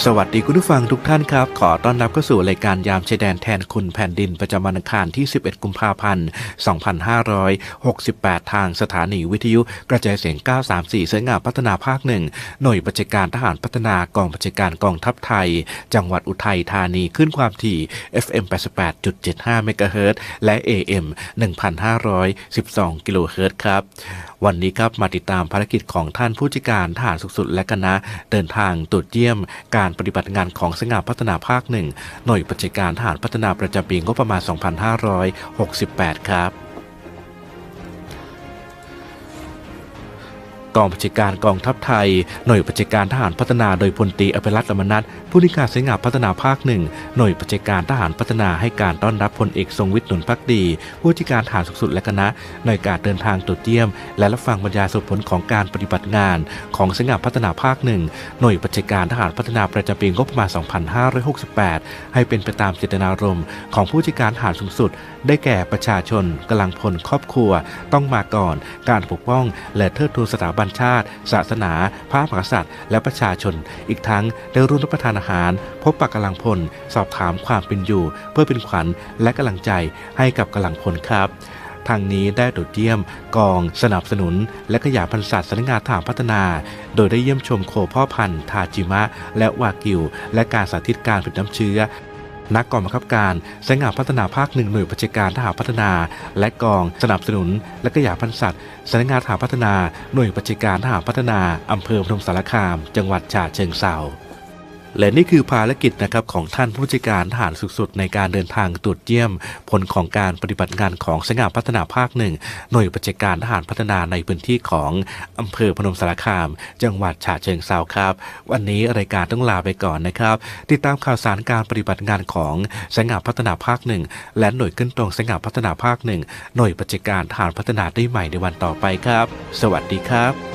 สวัสดีคุณผู้ฟังทุกท่านครับ ขอต้อนรับเข้าสู่รายการยามชายแดนแทนคุณแผ่นดินประจำวันอังคารที่ 11 กุมภาพันธ์ 2568 ทางสถานีวิทยุกระจายเสียง 934 สายงานพัฒนาภาคหนึ่งหน่วยบัญชาการทหารพัฒนากองบัญชาการกองทัพไทย จังหวัดอุทัยธานีขึ้นความถี่ FM 88.75 เมกะเฮิรตซ์และ AM 1,512 กิโลเฮิรตซ์ครับ วันนี้ครับมาติดตามภารกิจของท่านผู้จัดการทหารสุขสุดและคณะเดินทางตรวจเยี่ยมการการปฏิบัติงานของสงาพัฒนาภาคหนึ่งหน่วยปฏิบัติการทหารพัฒนาประจำปีงบประมาณ 2568 ครับ กองบัญชาการกองทัพไทย หน่วยบัญชาการทหารพัฒนาโดยพลตีอภิรัตน์ลมนัทผู้นิการสงาพัฒนาภาคหนึ่งหน่วยบัญชาการทหารพัฒนาให้การต้อนรับพลเอกทรงวิทย์หนุนพักดี ผู้จัดการทหารสุขสุดและคณะในการเดินทางตรวจเยี่ยม และรับฟังบรรยายสรุปผลของการปฏิบัติงาน ของสงาพัฒนาภาคหนึ่งหน่วยบัญชาการทหารพัฒนาประจำปีงบประมาณ 2568 ให้เป็นไปตามเจตนารมณ์ของผู้จัดการทหารสูงสุด ได้แก่ประชาชนกำลังพลครอบครัว ต้องมาก่อน การปกป้อง และเทิดทูนสถาบันชาติ ศาสนา พระมหากษัตริย์ และประชาชน อีกทั้งได้ร่วมรับประทานอาหาร พบปะกำลังพล สอบถามความเป็นอยู่ เพื่อเป็นขวัญและกำลังใจให้กับกำลังพลครับทางนี้ได้ตรวเยี่ยมกอง สนับสนุน และขยายพันธุ์สัตว์สำนักงานทหารพัฒนา โดยได้เยี่ยมชมโคพ่อพันธุ์ทาจิมะ และวากิว และการสาธิตการผลิตน้ำเชื้อ นักกองบังคับการสายงานพัฒนาภาคหนึ่งหน่วยปฏิการทหารพัฒนา และกองสนับสนุน และขยาพันธุ์สัตว์สำนักงานทหารพัฒนา หน่วยปฏิการทหารพัฒนาอำเภอพนมสารคาม จังหวัดฉะเชิงเทรา และนี่คือภารกิจนะครับของท่านผู้จัดการทหารสุดๆในการเดินทางตรวจเยี่ยม ผลของการปฏิบัติงานของสำนักงาพัฒนาภาคหนึ่งหน่วยปฏิการทหารพัฒนาในพื้นที่ของอำเภอพนมสารคาม จังหวัดฉะเชิงเทราครับ วันนี้รายการต้องลาไปก่อนนะครับ ติดตามข่าวสารการปฏิบัติงานของสำนักงาพัฒนาภาคหนึ่งและหน่วยขึ้นตรงสำนักงาพัฒนาภาคหนึ่งหน่วยปฏิการทหารพัฒนาได้ใหม่ในวันต่อไปครับ สวัสดีครับ